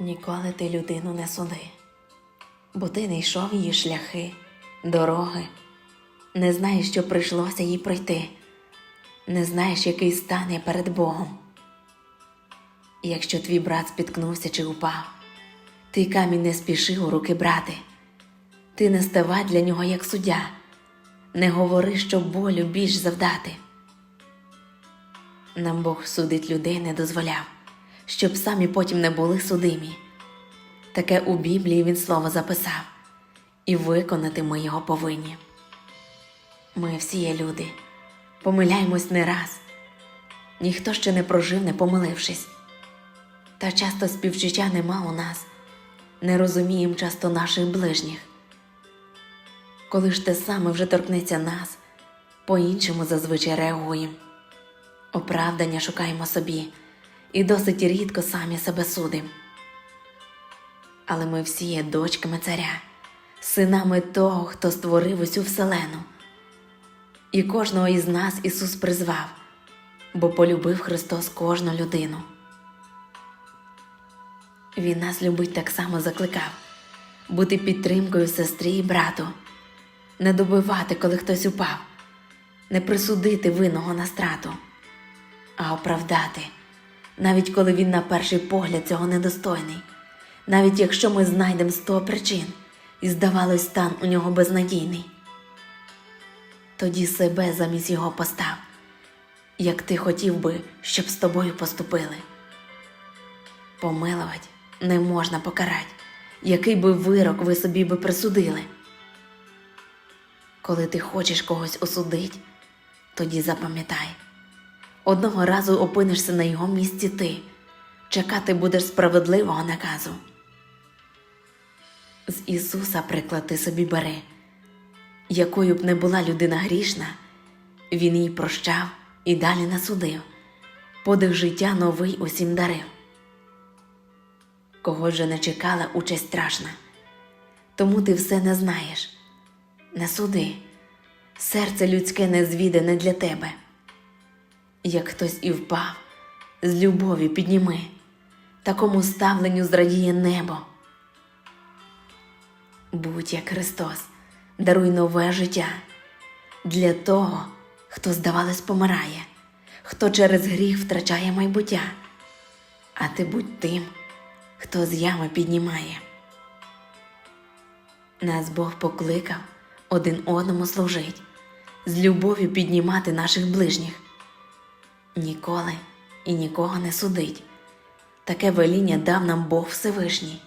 Ніколи ти людину не суди, бо ти не йшов її шляхи, дороги, не знаєш, що прийшлося їй пройти, не знаєш, який стан є перед Богом. Якщо твій брат спіткнувся чи упав, ти камінь не спіши у руки брати, ти не ставай для нього як суддя, не говори, що болю більш завдати. Нам Бог судить людей не дозволяв, щоб самі потім не були судимі. Таке у Біблії він слово записав, і виконати ми його повинні. Ми всі є люди, помиляємось не раз. Ніхто ще не прожив, не помилившись. Та часто співчуття нема у нас, не розумієм часто наших ближніх. Коли ж те саме вже торкнеться нас, по-іншому зазвичай реагуємо. Оправдання шукаємо собі і досить рідко самі себе судимо. Але ми всі є дочками царя, синами того, хто створив усю вселену. І кожного із нас Ісус призвав, бо полюбив Христос кожну людину. Він нас любить так само закликав бути підтримкою сестрі і брату, не добивати, коли хтось упав, не присудити винного на страту, а оправдати, навіть коли він на перший погляд цього недостойний, навіть якщо ми знайдемо сто причин і здавалось, стан у нього безнадійний. Тоді себе замість його постав, як ти хотів би, щоб з тобою поступили. Помилувати не можна покарати, який би вирок ви собі би присудили. Коли ти хочеш когось осудить, тоді запам'ятай, одного разу опинишся на його місці ти, чекати будеш справедливого наказу. З Ісуса приклад ти собі бери, якою б не була людина грішна, Він їй прощав і далі не судив, подих життя новий усім дарив кого вже не чекала участь страшна. Тому ти все не знаєш. Не суди, серце людське не звіде не для тебе. Як хтось і впав, з любові підніми, такому ставленню зрадіє небо. Будь як Христос, даруй нове життя для того, хто, здавалось, помирає, хто через гріх втрачає майбуття, а ти будь тим хто з ями піднімає. Нас Бог покликав один одному служить, з любов'ю піднімати наших ближніх. Ніколи і нікого не судить. Таке веління дав нам Бог Всевишній.